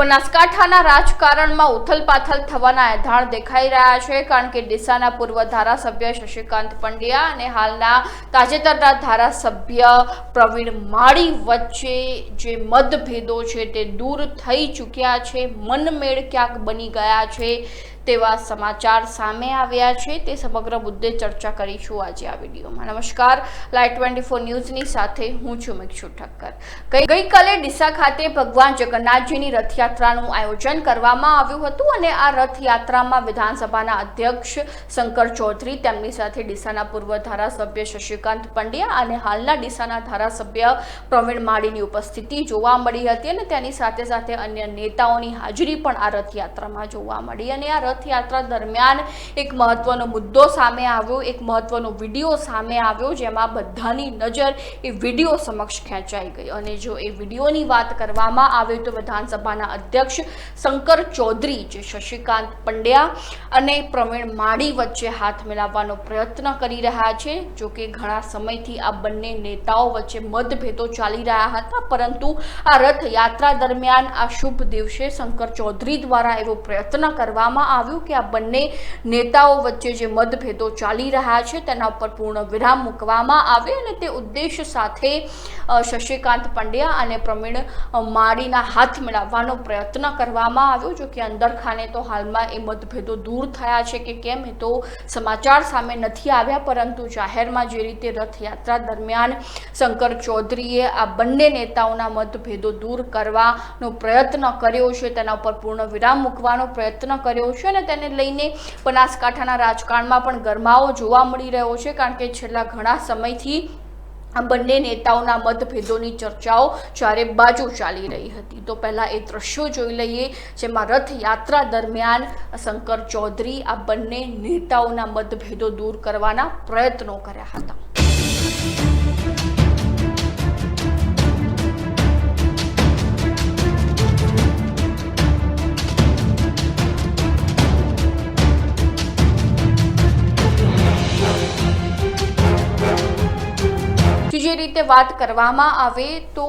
બનાસકાંઠાના રાજકારણમાં ઉથલપાથલ થવાના એધાણ દેખાઈ રહ્યા છે, કારણ કે ડીસાના પૂર્વ ધારાસભ્ય શશિકાંત પંડ્યા અને હાલના તાજેતરના ધારાસભ્ય પ્રવીણ માળી વચ્ચે જે મતભેદો છે તે દૂર થઈ ચૂક્યા છે, મનમેળ ક્યાંક બની ગયા છે. તેવા સમાચાર સામે આવ્યા છે. તે સમગ્ર મુદ્દે ચર્ચા કરીશું આજે આ વિડીયોમાં. નમસ્કાર. લાઈટ ટ્વેન્ટી ફોર ન્યૂઝની સાથે હું છું મિક્ષુ ઠક્કર. ગઈ, ગઈકાલે ડીસા ખાતે ભગવાન જગન્નાથજીની રથયાત્રાનું આયોજન કરવામાં આવ્યું હતું અને આ રથયાત્રામાં વિધાનસભાના અધ્યક્ષ શંકર ચૌધરી, તેમની સાથે ડીસાના પૂર્વ ધારાસભ્ય શશિકાંત પંડ્યા અને હાલના ડીસાના ધારાસભ્ય પ્રવીણ માળીની ઉપસ્થિતિ જોવા મળી હતી અને તેની સાથે સાથે અન્ય નેતાઓની હાજરી પણ આ રથયાત્રામાં જોવા મળી અને આ રથયાત્રા દરમિયાન એક મહત્વનો મુદ્દો સામે આવ્યો, એક મહત્વનો વીડિયો સામે આવ્યો, જેમાં બધાની નજર એ વીડિયો સમક્ષ ખેંચાઈ ગઈ. અને જો એ વિડીયોની વાત કરવામાં આવે તો વિધાનસભાના અધ્યક્ષ શંકર ચૌધરી, જે શશિકાંત પંડ્યા અને પ્રવીણ માળી વચ્ચે હાથ મિલાવવાનો પ્રયત્ન કરી રહ્યા છે. જો કે ઘણા સમયથી આ બંને નેતાઓ વચ્ચે મતભેદો ચાલી રહ્યા હતા, પરંતુ આ રથયાત્રા દરમિયાન આ શુભ દિવસે શંકર ચૌધરી દ્વારા એવો પ્રયત્ન કરવામાં આવ્યું કે આ બંને નેતાઓ વચ્ચે જે મતભેદો ચાલી રહ્યા છે, તેના ઉપર પૂર્ણ વિરામ મૂકવામાં આવે અને તે ઉદ્દેશ સાથે શશિકાંત પંડ્યા અને પ્રવીણ માળીના હાથ મેળવવાનો પ્રયત્ન કરવામાં આવ્યો. જો કે અંદરખાને તો હાલમાં એ મતભેદો દૂર થયા છે કે કેમ એ તો સમાચાર સામે નથી આવ્યા, પરંતુ જાહેરમાં જે રીતે રથયાત્રા દરમિયાન શંકર ચૌધરીએ આ બંને નેતાઓના મતભેદો દૂર કરવાનો પ્રયત્ન કર્યો છે, તેના ઉપર પૂર્ણ વિરામ મૂકવાનો પ્રયત્ન કર્યો છે અને તેને લઈને બનાસકાંઠાના રાજકારણમાં પણ ગરમાવો જોવા મળી રહ્યો છે કારણ કે છેલ્લા ઘણા સમયથી આ બંને નેતાઓના મતભેદોની ચર્ચાઓ ચારે બાજુ ચાલી રહી હતી. તો પહેલાં એ દ્રશ્યો જોઈ લઈએ, જેમાં રથયાત્રા દરમિયાન શંકર ચૌધરી આ બંને નેતાઓના મતભેદો દૂર કરવાના પ્રયત્નો કર્યા હતા. રીતે વાત કરવામાં આવે તો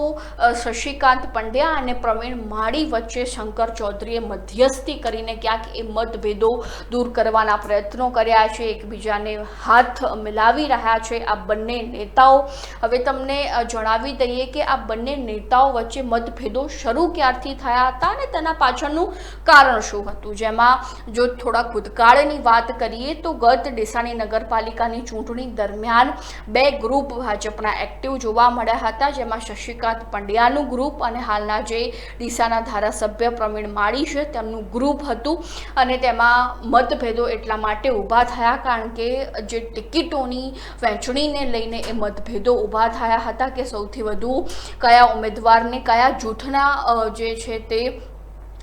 શશિકાંત પંડ્યા અને પ્રવીણ માળી વચ્ચે શંકર ચૌધરીએ મધ્યસ્થી કરીને ક્યાંક એ મતભેદો દૂર કરવાના પ્રયત્નો કર્યા છે. એકબીજાને હાથ મિલાવી રહ્યા છે આ બંને નેતાઓ. હવે તમને જણાવી દઈએ કે આ બંને નેતાઓ વચ્ચે મતભેદો શરૂ ક્યારથી થયા હતા અને તેના પાછળનું કારણ શું હતું? જેમાં જો થોડા ભૂતકાળની વાત કરીએ તો ગત ડેસાણી નગરપાલિકાની ચૂંટણી દરમિયાન બે ગ્રુપ ભાજપના એક્ટિવ જોવા મળ્યા હતા, જેમાં શશિકાંત પંડ્યાનું ગ્રુપ અને હાલના જે ડીસાના ધારાસભ્ય પ્રવીણ માળી છે, તેમનું ગ્રુપ હતું. અને તેમાં મતભેદો એટલા માટે ઊભા થયા, કારણ કે જે ટિકિટોની વહેંચણીને લઈને એ મતભેદો ઊભા થયા હતા કે સૌથી વધુ કયા ઉમેદવારને કયા જૂથના જે છે તે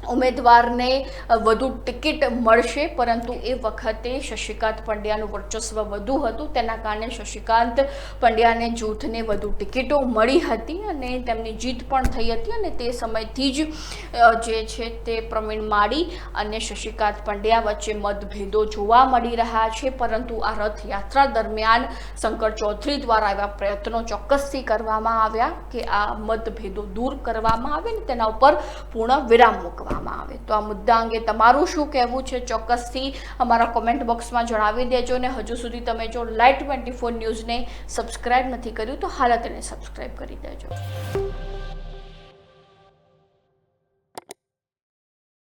ઉમેદવારને વધુ ટિકિટ મળશે, પરંતુ એ વખતે શશિકાંત પંડ્યાનું વર્ચસ્વ વધુ હતું. તેના કારણે શશિકાંત પંડ્યાને જૂથને વધુ ટિકિટો મળી હતી અને તેમની જીત પણ થઈ હતી અને તે સમયથી જ જે છે તે પ્રવીણ માળી અને શશિકાંત પંડ્યા વચ્ચે મતભેદો જોવા મળી રહ્યા છે. પરંતુ આ રથયાત્રા દરમિયાન શંકર ચૌધરી દ્વારા એવા પ્રયત્નો ચોક્કસથી કરવામાં આવ્યા કે આ મતભેદો દૂર કરવામાં આવે ને તેના ઉપર પૂર્ણ વિરામ મૂકવામાં આવે. તો આ મુદ્દા અંગે તમારું શું કહેવું છે ચોક્કસથી અમારા કોમેન્ટ બોક્સમાં જણાવી દેજો અને હજુ સુધી તમે જો લાઈટ ટ્વેન્ટી ફોર ન્યૂઝને સબસ્ક્રાઈબ નથી કર્યું તો હાલ તેને સબસ્ક્રાઈબ કરી દેજો.